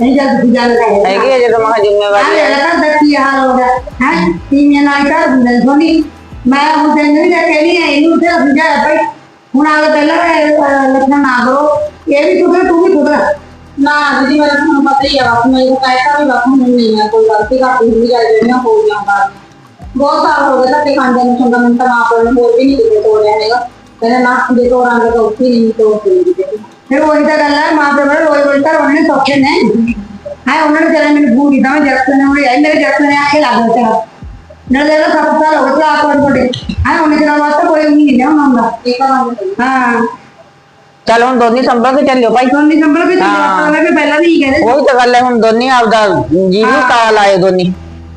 ਨਹੀਂ ਜਦ ਤੁਸੀਂ ਜਾਣ ਲੱਗੇ ਹੈਗੀ ਆ ਜਦੋਂ ਮੈਂ ਕਿਹਾ ਜ਼ਿੰਮੇਵਾਰੀ ਆ ਹੈ ਲੈ ਕਰ ਦੱਸੀ ਹਾਲ ਹੋ ਗਿਆ ਹੈ ਤੀਨ ਨਾਲ ਕਰ ਦਿੰਦੇ ਸੋਨੀ ਮੈਂ ਉਹ ਦਿਨ ਨਹੀਂ ਕਹਿਣੀ ਹੈ ਇਹਨੂੰ ਤੇ ਸਮਝਾਇਆ ਭਾਈ ਹੁਣ ਆ ਪਹਿਲਾਂ ਅਹ, ਲੱਖਣਾ ਨਾ ਕਰੋ ਇਹ ਵੀ ਤੂੰ ਤੂੰ ਵੀ ਸੁਧਰ ਨਾ ਦੀਦੀ ਮੇਰਾ ਤੁਹਾਨੂੰ ਪਤਾ ਹੀ ਆ ਬਾਪੂ ਮੈਨੂੰ ਕਹਿਤਾ ਵੀ ਬਾਪੂ ਮੈਨੂੰ ਨਹੀਂ ਆ ਕੋਈ ਗਲਤੀ ਕਰਦੀ ਹੁੰਦੀ ਜਾਂ ਜਿਹੜੀਆਂ ਹੋ ਗਈਆਂ ਬਾਅਦ ਬਹੁਤ ਸਾਲ ਹੋ ਗਏ ਧੱਕੇ ਖਾਂਦੇ ਨੂੰ ਚੰਗਾ ਮੈਨੂੰ ਤਾਂ ਮਾਂ ਪਿਓ ਨੇ ਹੋਰ ਵੀ ਨਹੀਂ ਕਿਤੇ ਤੋੜਿਆ ਹੈਗਾ। ਕਹਿੰਦੇ ਨਾ ਜੇ ਤੋੜਾਂਗੇ ਤਾਂ ਉੱਥੇ ਨਹੀਂ ਤੋੜ ਦੇਣਗੇ ਫਿਰ ਉਹੀ ਤਾਂ ਗੱਲ ਹੈ ਮਾਂ ਪਿਓ ਬੜੇ ਰੋਈ ਰੋਈ ਕਰ ਉਹਨੇ ਸੌਖੇ ਨੇ। ਹੈ ਉਹਨਾਂ ਨੇ ਚਲੇ ਮੈਨੂੰ ਭੂਰੀ ਦਾ ਜਰਤ ਨੇ ਉਹਨੇ ਆਈ ਮੇਰੇ ਜਰਤ ਨੇ ਆਖੇ ਲੱਗ ਗਿਆ ਨਾ ਦੇ ਲੋ ਸੱਤ ਸਾਲ ਹੋ ਗਏ ਆਪ ਕੋਲ ਕੋਡੇ ਹੈ ਉਹਨੇ ਕਿਹਾ ਵਾਸਤਾ ਕੋਈ ਨਹੀਂ ਹੈ ਉਹਨਾਂ ਦਾ। ਇਹ ਤਾਂ ਲਈ ਹਾਂ। ਚੱਲ ਹੁਣ ਦੋਨੇ ਸੰਭਲ ਕੇ ਚੱਲਿਓ ਭਾਈ। ਸੋਨੀ ਸੰਭਲ ਕੇ ਹਾਂ। ਚੱਲਿਆ ਕਿ ਪਹਿਲਾਂ ਵੀ ਕਹਿੰਦੇ ਉਹੀ ਤਾਂ ਗੱਲ ਹੈ ਹੁਣ ਦੋਨੇ ਆਪਦਾ ਜੀਵਨ ਕਾਲ ਆਏ ਦੋਨੇ।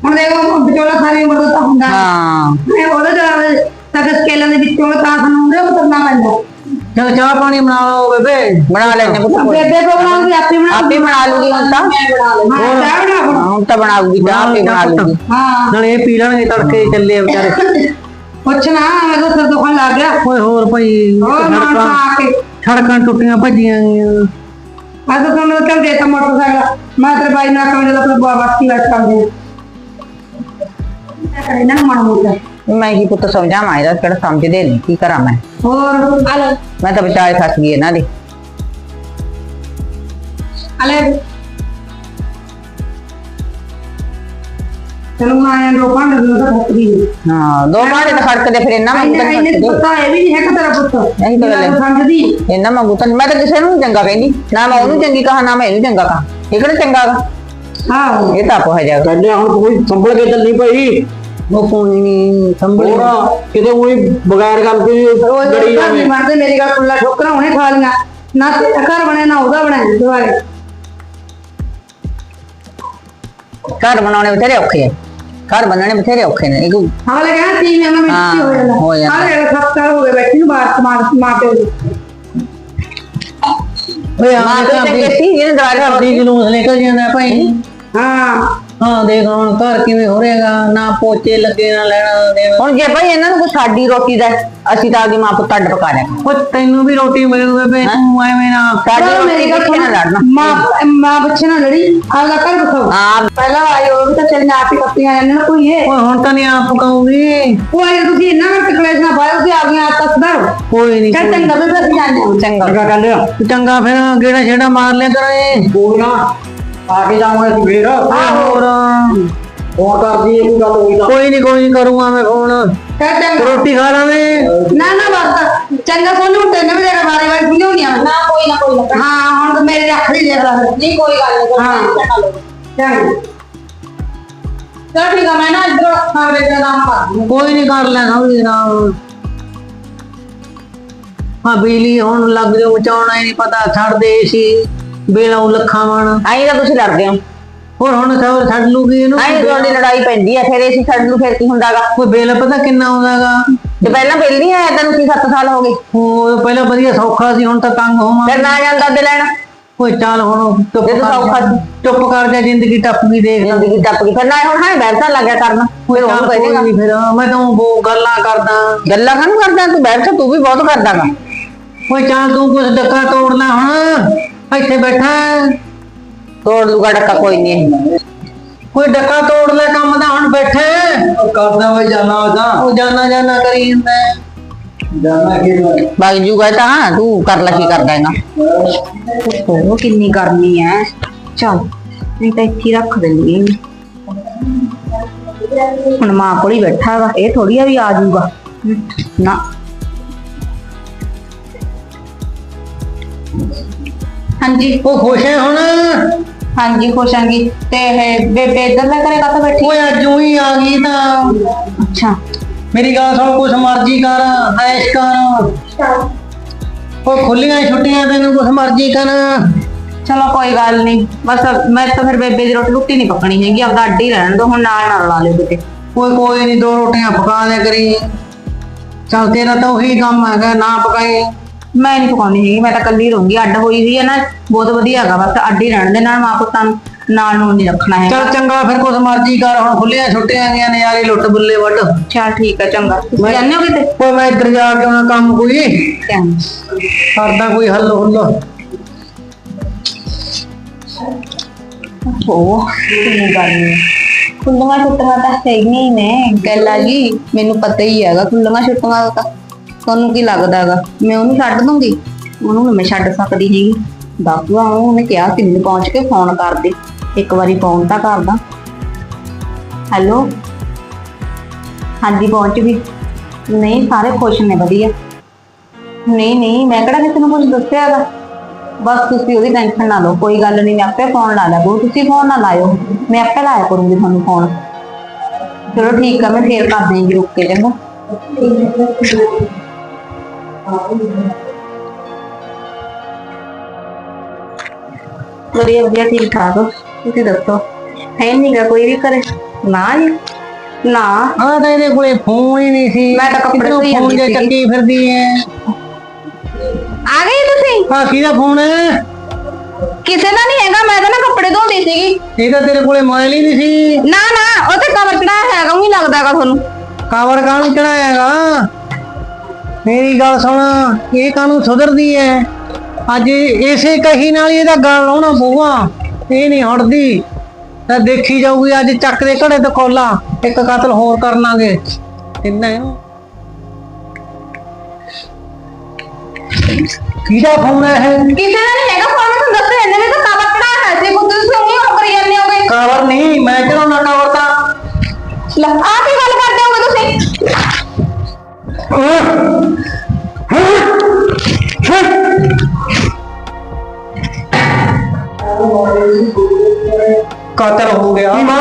ਹੁਣ ਦੇਖੋ ਵਿਚੋਲਾ ਸਾਰੀ ਉਮਰ ਦਾ ਤਾਂ ਹੁੰਦਾ ਹਾਂ। ਮੈਂ ਉਹਦਾ ਜਵਾਬ ਤੱਕ ਸਕੇਲਾਂ ਦੇ ਵਿੱਚੋਂ ਤਾਂ ਸਾਨੂੰ ਉਹਦੇ ਉਤਰਨਾ ਪੈਂਦਾ। ਚਲ ਚਾਹ ਪਾਣੀ ਬਣਾ ਲਓ ਬੇਬੇ ਬਣਾ ਲੈਣੇ ਪੁੱਤ ਕੋਈ। ਬੇਬੇ ਕੋ ਬਣਾਉਂਗੀ ਆਪੇ ਬਣਾ ਆਪੇ ਬਣਾ ਲੂਗੀ ਹੁਣ ਤਾਂ। ਮੈਂ ਬਣਾ ਲਈ ਹਾਂ ਚਾਹ ਬਣਾ ਹੁਣ। ਹਾਂ, ਹੁਣ ਤਾਂ ਬਣਾਉਗੀ ਚਾਹ ਆਪੇ ਬਣਾ ਲੂਗੀ। ਹਾਂ। ਨਾਲੇ ਇਹ ਪੀ ਲੈਣਗੇ ਤੜਕੇ ਚੱਲੇ ਆ ਵਿਚਾਰੇ। ਪੁੱਛ ਨਾ ਮੈਂ ਤਾਂ ਸਿਰ ਦੁਖਣ ਲੱਗ ਗਿਆ। ਓਏ ਹੋਰ ਭਾਈ ਹੋਰ ਮਾਂ ਸੜਕਾਂ ਆ ਕੇ। ਸੜਕਾਂ ਟੁੱਟੀਆਂ ਭੱਜੀਆਂ ਗਈਆਂ। ਅੱਜ ਤਾਂ ਤੁਹਾਨੂੰ ਚੱਲ ਦੇਤਾ ਮੋਟਰਸਾਈਕਲ। ਮੈਂ ਤੇਰੇ ਬਾਈ ਨਾਲ ਕਹਾਂ ਜਦੋਂ ਕੋਈ ਬਾਸਤੀ ਬੈਠ ਕਰਦੇ ਇਹਨਾਂ ਨੂੰ ਮਨ ਮੁੱਦਾ ਮੈਂ ਕੀ ਪੁੱਤ ਸਮਝਾਵਾਂ ਇਹਦਾ ਕਿਹੜਾ ਸਮਝਦੇ ਨਹੀਂ ਕੀ ਕਰਾਂ ਮੈਂ? ਹੋਰ ਹਲੇ ਮੈਂ ਤਾਂ ਵਿਚਾਰੇ ਫਸ ਗਈ ਇਹਨਾਂ ਦੀ। ਹਲੇ ਚਲੋ ਮੈਂ ਆਇਆ ਦੇ ਨੂੰ ਤਾਂ ਫੱਟ ਗਈ। ਹਾਂ ਦੋ ਮਾੜੇ ਤਾਂ ਖੜਕਦੇ ਫਿਰ ਇਹਨਾਂ ਮੰਗੂ ਤਾਂ ਇਹਨੇ ਨਹੀਂ ਖੜਕਦੇ ਪਤਾ ਇਹ ਵੀ ਨਹੀਂ ਹੈ ਕਿ ਤੇਰਾ ਪੁੱਤ। ਇਹੀ ਤਾਂ ਗੱਲ ਹੈ। ਸਮਝਦੀ। ਇਹਨਾਂ ਮੰਗੂ ਤਾਂ ਮੈਂ ਤਾਂ ਕਿਸੇ ਨੂੰ ਨੀ ਚੰਗਾ ਕਹਿੰਦੀ। ਨਾ ਮੈਂ ਉਹਨੂੰ ਚੰਗੀ ਕਹਾ ਨਾ ਮੈਂ ਇਹਨੂੰ ਚੰਗਾ ਕਹਾ। ਇਹ ਕਿਹੜਾ ਚੰਗਾ ਗਾ? ਹਾਂ। ਇਹ ਤਾਂ ਆਪੋ ਹੈ ਜਾਗਾ ਕਹਿੰਦੇ ਹੁਣ ਕੋਈ ਸੰਭਲ ਕੇ ਚੱਲੀ ਭਾਈ। ਉਹ ਕੋਈ ਨਹੀਂ ਸੰਭਲ ਹੋਰ ਕਿਤੇ ਕੋਈ ਬਗੈਰ ਗੱਲ ਕੋਈ ਗੜੀ ਜਾਵੇ। ਨਹੀਂ ਮਰਦੇ ਮੇਰੀ ਗੱਲ ਕੁੱਲਾ ਠੋਕਰਾਂ ਹੁਣੇ ਖਾ ਲੀਆਂ ਨਾ ਤੇਰਾ ਘਰ ਬਣਿਆ ਨਾ ਉਹਦਾ ਬਣਿਆ ਦੁਆਰੇ ਘਰ ਬਣਾਉਣੇ ਬਥੇਰੇ ਔਖੇ ਆ। ਘਰ ਬਣਾਉਣੇ ਬਥੇਰੇ ਔਖੇ ਨੇ ਇਹ ਕੋਈ ਹਾਲੇ ਕਹਿੰਦਾ ਤੀ ਮਹੀਨਾ ਵਿੱਚ ਹਾਂ, ਕੀ ਹੋ ਜਾਂਦਾ ਹੋ ਜਾਂਦਾ। ਹਾਲੇ ਸੱਤ ਸਾਲ ਹੋ ਗਏ ਬੈਠੀ ਨੂੰ ਬਾਹਰ ਮਾਰ ਮਾਂ ਪਿਓ ਦੀ ਓਏ ਆ ਮਾਂ ਦਵਾਰੇ ਘਰ ਦੀ ਜਲੂਸ ਨਿਕਲ ਜਾਂਦਾ ਭਾਈ। ਹਾਂ। ਹਾਂ ਦੇਖ ਹੁਣ ਘਰ ਕਿਵੇਂ ਹੋ ਰਿਹਾਗਾ ਨਾ ਪੋਚੇ ਲੱਗੇ ਨਾ ਲੈਣਾ ਦੇਣਾ। ਹੁਣ ਜੇ ਭਾਈ ਇਹਨਾਂ ਨੂੰ ਕੋਈ ਸਾਡੀ ਰੋਟੀ ਦਾ ਅਸੀਂ ਤਾਂ ਆਪਦੀ ਮਾਂ ਪੁੱਤ ਅੱਡ ਪਕਾ ਲਿਆ ਉਹ ਤੈਨੂੰ ਵੀ ਰੋਟੀ ਮਿਲ ਬੇਬੇ ਤੂੰ ਐਵੇਂ ਨਾ ਸਾਡੀ ਰੋਟੀ ਮੇਰੀ ਗੱਲ ਕਿੱਥੇ ਨਾ ਲੜਨਾ। ਮਾਂ ਮਾਂ ਬੱਚੇ ਨਾਲ ਲੜੀ ਆਪਦਾ ਘਰ ਬਸਾਓ ਹਾਂ। ਪਹਿਲਾਂ ਆਏ ਉਹ ਵੀ ਤਾਂ ਚੱਲ ਆਪ ਹੀ ਕੱਪੀਆਂ ਜਾਂਦੇ ਨਾ ਕੋਈ ਇਹ। ਓਏ ਹੁਣ ਤਾਂ ਨਹੀਂ ਆਪ ਪਕਾਉਂਗੀ ਉਹ ਆਏ ਤੁਸੀਂ ਇੰਨਾ ਮੈਂ ਕਲੇਸ਼ ਨਾ ਪਾਇਓ ਤੁਸੀਂ ਆਪਣੀਆਂ ਆਦਤਾਂ ਸੁਧਾਰੋ। ਕੋਈ ਨਹੀਂ ਚੱਲ ਚੰਗਾ ਵੀ ਅਸੀਂ ਜਾਂਦੇ ਹਾਂ। ਚੰਗਾ। ਕਰ ਲਿਆ ਚੰਗਾ ਫਿਰ ਗੇੜਾ ਛੇੜਾ ਮਾਰ ਲਿਆ ਕਰੇ ਕੋਈ ਨਾ ਆ ਕੇ ਜਾਵਾਂਗੇ ਅਸੀਂ ਫੇਰ। ਹੋਰ। ਫੋਨ ਕਰਦੀ ਇਹ ਕੋਈ ਗੱਲ ਹੋਈ ਤਾਂ। ਕੋਈ ਨਹੀਂ ਕੋਈ ਨਹੀਂ ਕਰੂੰਗਾ ਮੈਂ ਫੋਨ। ਚੰਗਾ। ਰੋਟੀ ਖਾ ਲਾਵੇਂ? ਨਾ ਨਾ ਬਸ। ਚੰਗਾ ਸੋਨੂੰ ਤੈਨੂੰ ਵੀ ਦੇਣਾ ਬਾਰੇ ਬਾਰੇ ਸਮਝਾਉਣੀ ਆ। ਨਾ ਕੋਈ ਨਾ ਕੋਈ ਨਾ। ਹਾਂ ਹੁਣ ਤਾਂ ਮੇਰੇ ਰੱਖ ਲਈ ਦੇਖ ਲਾ ਨਹੀਂ ਕੋਈ ਗੱਲ ਨਹੀਂ ਕੋਈ ਹਾਂ। ਚੰਗਾ। ਚਲ ਠੀਕ ਆ ਮੈਂ ਨਾ ਇੱਧਰ ਖਾਵੇ ਦਾ ਨਾਮ ਕਰ ਦੂੰ ਕੋਈ ਨਹੀਂ ਕਰ ਲੈ ਸਮਝੀ ਨਾ ਹਾਂ ਬਿਜਲੀ ਹੁਣ ਲੱਗ ਜਾਓ ਮਚਾਉਣਾ ਹੀ ਨਹੀਂ ਪਤਾ ਛੱਡਦੇ ਸੀ ਬੇਲਾ ਲੱਖਾਂ ਮਣ ਆਈ ਤਾਂ ਤੁਸੀਂ ਲੜਦੇ ਹੋ। ਹੋਰ ਹੁਣ ਖਬਰ ਛੱਡ ਲੂਗੀ ਇਹਨੂੰ। ਆਈ ਤੁਹਾਡੀ ਲੜਾਈ ਪੈਂਦੀ ਆ ਫਿਰ ਅਸੀਂ ਛੱਡ ਨੂੰ ਫਿਰ ਕੀ ਹੁੰਦਾਗਾ? ਕੋਈ ਬਿੱਲ ਪਤਾ ਕਿੰਨਾ ਆਉਂਦਾਗਾ? ਤੇ ਪਹਿਲਾਂ ਬਿੱਲ ਨਹੀਂ ਆਇਆ ਤੈਨੂੰ ਕੀ 7 ਸਾਲ ਹੋ ਗਏ। ਉਹ ਪਹਿਲਾਂ ਵਧੀਆ ਸੌਖਾ ਸੀ ਹੁਣ ਤਾਂ ਤੰਗ ਹੋਵਾਂ। ਫਿਰ ਨਾ ਜਾਂਦਾ ਦੇ ਲੈਣਾ। ਕੋਈ ਚੱਲ ਹੁਣ ਚੁੱਪ ਤਾਂ ਕਰ ਸੌਖਾ ਜਾ। ਸੀ। ਚੁੱਪ ਕਰ ਜਾ ਜ਼ਿੰਦਗੀ ਟੱਪ ਗਈ ਦੇਖ। ਲੈ ਜ਼ਿੰਦਗੀ ਟੱਪ ਗਈ। ਫਿਰ ਨਾ ਹੁਣ ਹਾਂ ਬੈਠਾ ਲੱਗਿਆ ਕਰਨਾ। ਫਿਰ ਉਹਨੂੰ ਕੋਈ ਕਹਿੰਦੇ ਨੀ ਫਿਰ ਮੈਂ ਤਾਂ ਉਹ ਗੱਲਾਂ ਕਰਦਾ। ਗੱਲਾਂ ਕਾਹਨੂੰ ਕਰਦਾ? ਤੂੰ ਬੈਠ ਤੂੰ ਵੀ ਬਹੁਤ ਕਰਦਾਗਾ। ਓਏ ਚੱਲ ਤੂੰ ਕੁਛ ਡੱਕਾ ਤੋੜ ਲੈ ਹੁਣ। ਇੱਥੇ ਬੈਠਾ ਹੈ। ਤੋੜ ਲੂਗਾ ਡੱਕਾ ਕੋਈ ਨਹੀਂ ਕੋਈ ਡੱਕਾ ਤੋੜ ਲੈ ਕੰਮ ਦਾ ਹੁਣ ਬੈਠੇ ਕਰਦਾ ਵਾ ਜਾਣਾ ਤਾਂ ਉਹ ਜਾਨਾ ਜਾਨਾ ਕਰੀ ਜਾਂਦਾ ਹੈ। ਜਾਣਾ ਕਿ ਵਗ ਜੂਗਾ ਤਾਂ ਤੂੰ ਕਰ ਲੈ ਕੀ ਕਰਦਾ ਹੈਗਾ ਉਹ ਕਿੰਨੀ ਗਰਮੀ ਹੈ। ਚਲ ਨਹੀਂ ਤਾਂ ਇੱਥੇ ਹੀ ਰੱਖ ਦਿੰਦੀ ਹਾਂ। ਹੁਣ ਮਾਂ ਕੋਲ ਹੀ ਬੈਠਾ ਹੈਗਾ ਇਹ ਥੋੜੀ ਆ ਵੀ ਆ ਜਾਊਗਾ ਨਾ। ਹਾਂਜੀ। ਉਹ ਖੁਸ਼ ਹੈ ਹੁਣ? ਹਾਂਜੀ ਖੁਸ਼ਾਂਗੀ ਤੇ ਇਹ ਬੇਬੇ ਇੱਧਰ ਲੈ ਕਰੇ ਕਾਹਤੋਂ ਬੈਠੀ? ਓਏ ਅੱਜ ਹੀ ਆ ਗਈ ਤਾਂ। ਅੱਛਾ। ਮੇਰੀ ਗੱਲ ਸੁਣ ਕੁਛ ਮਰਜ਼ੀ ਕਰ ਐਸ਼ ਕਰ। ਉਹ ਖੁੱਲੀਆਂ ਛੁੱਟੀਆਂ ਤੈਨੂੰ ਕੁਛ ਮਰਜ਼ੀ ਕਰ। ਚਲੋ ਕੋਈ ਗੱਲ ਨਹੀਂ। ਬਸ ਮੈਂ ਤਾਂ ਫਿਰ ਬੇਬੇ ਦੀ ਰੋਟੀ ਰੋਟੀ ਨਹੀਂ ਪਕਣੀ ਹੈਗੀ। ਆਪਦਾ ਅੱਡ ਹੀ ਰਹਿਣ ਦੋ ਹੁਣ ਨਾਲ ਨਾਲ ਲਾ ਲਿਓ ਕਿਤੇ। ਕੋਈ ਕੋਈ ਨਹੀਂ ਦੋ ਰੋਟੀਆਂ ਪਕਾ ਦਿਆ ਕਰੀ। ਚੱਲ ਤੇਰਾ ਤਾਂ ਉਹੀ ਕੰਮ ਹੈਗਾ ਨਾ ਪਕਾਏ ਮੈਂ ਨਹੀਂ ਪਕਾਉਣੀ ਹੈਗੀ ਮੈਂ ਤਾਂ ਕੱਲੀ ਰਹੂੰਗੀ ਅੱਡ ਹੋਈ ਹੋਈ ਹੈ ਨਾ ਬਹੁਤ ਵਧੀਆ ਹੈਗਾ ਬਸ ਅੱਡ ਹੀ ਰਹਿਣ ਦੇ ਨਾਲ ਮਾਂ ਪੁੱਤਾਂ ਨੂੰ ਨਾਲ ਨੂੰ ਨਹੀਂ ਰੱਖਣਾ ਹੈ ਚੱਲ ਚੰਗਾ ਫਿਰ ਕੁਛ ਮਰਜ਼ੀ ਕਰ ਹੁਣ ਖੁੱਲੀਆਂ ਛੁੱਟੀਆਂ ਗਈਆਂ ਨਜ਼ਾਰੇ ਲੁੱਟ ਬੁੱਲੇ ਵੱਢ। ਚਲ ਠੀਕ ਹੈ ਚੰਗਾ। ਤੁਸੀਂ ਜਾਂਦੇ ਹੋ ਕਿਤੇ? ਓਏ ਮੈਂ ਇੱਧਰ ਜਾ ਕੇ ਆਉਣਾ ਕੰਮ ਕੋਈ। ਕਰਦਾ ਕੋਈ ਹੱਲ ਹੁੱਲ। ਉਹ ਕਿੰਨੀ ਗਰਮੀ ਹੈ। ਖੁੱਲੀਆਂ ਛੁੱਟੀਆਂ ਤਾਂ ਹੈਗੀਆਂ ਹੀ ਨੇ ਗੱਲਾਂ ਜੀ ਮੈਨੂੰ ਪਤਾ ਹੀ ਹੈਗਾ ਖੁੱਲੀਆਂ ਛੁੱਟੀਆਂ ਦਾ ਤੁਹਾਨੂੰ ਕੀ ਲੱਗਦਾ ਹੈਗਾ। ਮੈਂ ਉਹਨੂੰ ਛੱਡ ਦੂੰਗੀ ਉਹਨੂੰ ਨੀ ਮੈਂ ਛੱਡ ਸਕਦੀ ਹੈਗੀ ਦੱਸਦਾ ਉਹਨੇ ਕਿਹਾ ਸੀ ਮੈਨੂੰ ਪਹੁੰਚ ਕੇ ਫੋਨ ਕਰ ਦੇ। ਇੱਕ ਵਾਰੀ ਫੋਨ ਤਾਂ ਕਰਦਾ ਹੈਲੋ? ਹਾਂਜੀ, ਪਹੁੰਚ ਗਈ। ਨਹੀਂ, ਸਾਰੇ ਖੁਸ਼ ਨੇ, ਵਧੀਆ। ਨਹੀਂ ਨਹੀਂ, ਮੈਂ ਕਿਹੜਾ ਕਿਸੇ ਨੂੰ ਕੁਝ ਦੱਸਿਆ ਹੈਗਾ? ਬਸ ਤੁਸੀਂ ਉਹਦੀ ਟੈਨਸ਼ਨ ਨਾ ਲਓ, ਕੋਈ ਗੱਲ ਨਹੀਂ, ਮੈਂ ਆਪੇ ਫੋਨ ਲਾ ਲਿਆ ਕਰੂੰ। ਤੁਸੀਂ ਫੋਨ ਨਾ ਲਾਇਓ, ਮੈਂ ਆਪੇ ਲਾਇਆ ਕਰੂੰਗੀ ਤੁਹਾਨੂੰ ਫੋਨ। ਚਲੋ ਠੀਕ ਆ, ਮੈਂ ਫੇਰ ਕਰ ਦੇਂਗੀ ਰੁਕ ਕੇ, ਚੰਗਾ। ਵਧੀਆ ਵਧੀਆ ਠੀਕ ਠਾਕ। ਤੁਸੀਂ ਦੱਸੋ? ਹੈ ਨਹੀਂਗਾ ਕੋਈ ਵੀ ਕਰੇ ਨਾ ਜੀ। ਨਾ। ਹਾਂ ਤਾਂ ਇਹਦੇ ਕੋਲੇ ਫੋਨ ਹੀ ਨਹੀਂ ਸੀ। ਮੈਂ ਤਾਂ ਕੱਪੜੇ ਧੋਈ ਫੋਨ ਜਾਂਦੀ ਜੇ ਸੀਗੀ। ਚੱਕੀ ਫਿਰਦੀ ਐ? ਆ ਗਏ ਤੁਸੀਂ? ਹਾਂ ਕਿਹਦਾ ਫੋਨ ਹੈ ਕਿਸੇ ਦਾ ਨਹੀਂ ਹੈਗਾ। ਮੈਂ ਤਾਂ ਨਾ ਕੱਪੜੇ ਧੋਂਦੀ ਸੀਗੀ। ਇਹ ਤਾਂ ਤੇਰੇ ਕੋਲੇ ਮੋਬਾਈਲ ਹੀ ਨਹੀਂ ਸੀ। ਨਾ ਨਾ। ਉਹ ਤੇ ਕਵਰ ਚੜਾਇਆ ਹੈਗਾ। ਉਹ ਲੱਗਦਾਗਾ ਤੁਹਾਨੂੰ। ਕਾਵਰ ਕਾਹਨੂੰ ਚੜਾਇਆਗਾ ਮੇਰੀ ਗੱਲ ਸੁਣ ਇਹ ਕਾਹਨੂੰ ਸੁਧਰਦੀ ਐ? ਅੱਜ ਇਸੇ ਕਹੀ ਨਾਲ ਹੀ ਇਹਦਾ ਗਲ ਲਾਉਣਾ ਪਊਗਾ। ਇਹ ਨਹੀਂ ਹਟਦੀ। ਤਾਂ ਦੇਖੀ ਜਾਊਗੀ ਅੱਜ ਚੱਕ ਦੇ ਘੜੇ ਤੇ ਕੋਲਾ ਇੱਕ ਕਤਲ ਹੋਰ ਕਰ ਲਾਂਗੇ। ਕਿੰਨਾ ਇਹਨੂੰ ਕਿਹਦਾ ਫੋਨ ਹੈ ਕਿਸੇ ਦਾ ਨਹੀਂ ਹੈਗਾ ਫੋਨ ਮੈਂ ਤੁਹਾਨੂੰ ਦੱਸਿਆ ਇਹਨੇ ਵੀ ਤਾਂ ਕਵਰ ਚੜਾਇਆ ਹੋਇਆ ਸੀ ਕੁੱਤੇ ਤੁਸੀਂ ਉਹੀ ਹੋ ਕਰੀ ਜਾਂਦੇ ਹੋਗੇ। ਕਾਵਰ ਨਹੀਂ ਮੈਂ ਚੜਾਉਣਾ ਕਾਵਰ ਤਾਂ ਲੈ ਆ ਕੀ ਗੱਲ ਕਰਦੇ ਹੋਗੇ ਤੁਸੀਂ? ਕਤਲ ਹੋ ਗਿਆ। ਮਾਂ?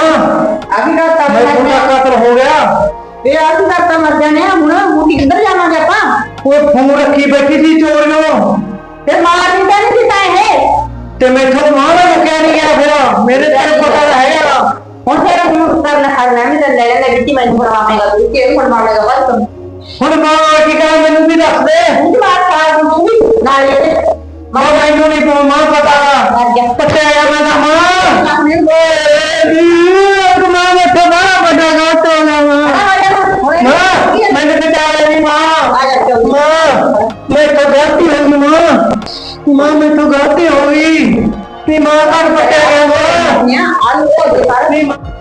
ਆ ਕੀ ਕਰਤਾ ਮੈਂ ਤੁਹਾਡਾ ਕਤਲ ਹੋ ਗਿਆ। ਇਹ ਆ ਕੀ ਕਰਤਾ ਮਰ ਜਾਣੇ ਆ ਹੁਣ। ਹੁਣ ਕਿੱਧਰ ਜਾਵਾਂਗੇ ਆਪਾਂ? ਉਹ ਫੋਨ ਰੱਖੀ ਬੈਠੀ ਸੀ ਚੋਰ ਨੂੰ ਤੇ ਮਾਰ ਨਹੀਂ ਤਾਂ ਨਹੀਂ ਦਿੱਤਾ ਇਹ? ਤੇ ਮੈਥੋਂ ਮਾਂ ਦਾ ਮੁੱਕਿਆ ਨਹੀਂ ਗਿਆ ਫਿਰ। ਮੇਰੇ ਤੈਨੂੰ ਪਤਾ ਤਾਂ ਹੈਗਾ ਹੁਣ ਤੇਰਾ ਹੁਣ ਕਰਨਾ ਕਰਨਾ ਮੈਂ ਤਾਂ ਲੈ ਲੈ ਵਿੱਤੀ ਮੈਨੂੰ ਫੜਵਾਵੇਂਗਾ ਤੂੰ ਕਿਹੜੇ ਫੜਵਾਵੇਂਗਾ ਬਸ ਹੁਣ ਮਾਂ ਕੀ ਕਰਾਂ ਮੈਨੂੰ ਵੀ ਦੱਸ ਦੇ। ਤੂੰ ਮਾਰ ਤੂੰ ਵੀ। ਨਾਲ ਮਾਂ ਮੈਨੂੰ ਨਹੀਂ ਪਤਾ ਮਾਂ ਪਤਾ। ਗਿਆ। ਪੱਟਿਆ ਗਿਆ ਮੈਂ ਤਾਂ ਮਾਂ? ਓਏ ਦੀ ਤੂੰ ਮਾਂ ਮੈਥੋਂ ਬੜਾ ਵੱਡਾ ਹੋ ਗਿਆ ਮਾਂ। ਮਾਂ ਮੈਨੂੰ ਬਚਾ ਲਈ ਮਾਂ। ਮਾਂ ਮੈਂ ਤਾਂ ਗਲਤੀ ਹੋ ਗਈ ਮਾਂ। ਮਾਂ ਮੈਂ ਤਾਂ ਗਲਤੀ ਹੋ ਗਈ। ਨੀ ਮਾਂ ਘਰ ਪੱਟਿਆ ਗਿਆ ਮਾਂ। ਆਲੂ ਹੋ ਗਏ ਸਾਰੇ ਨੀ ਮਾਂ।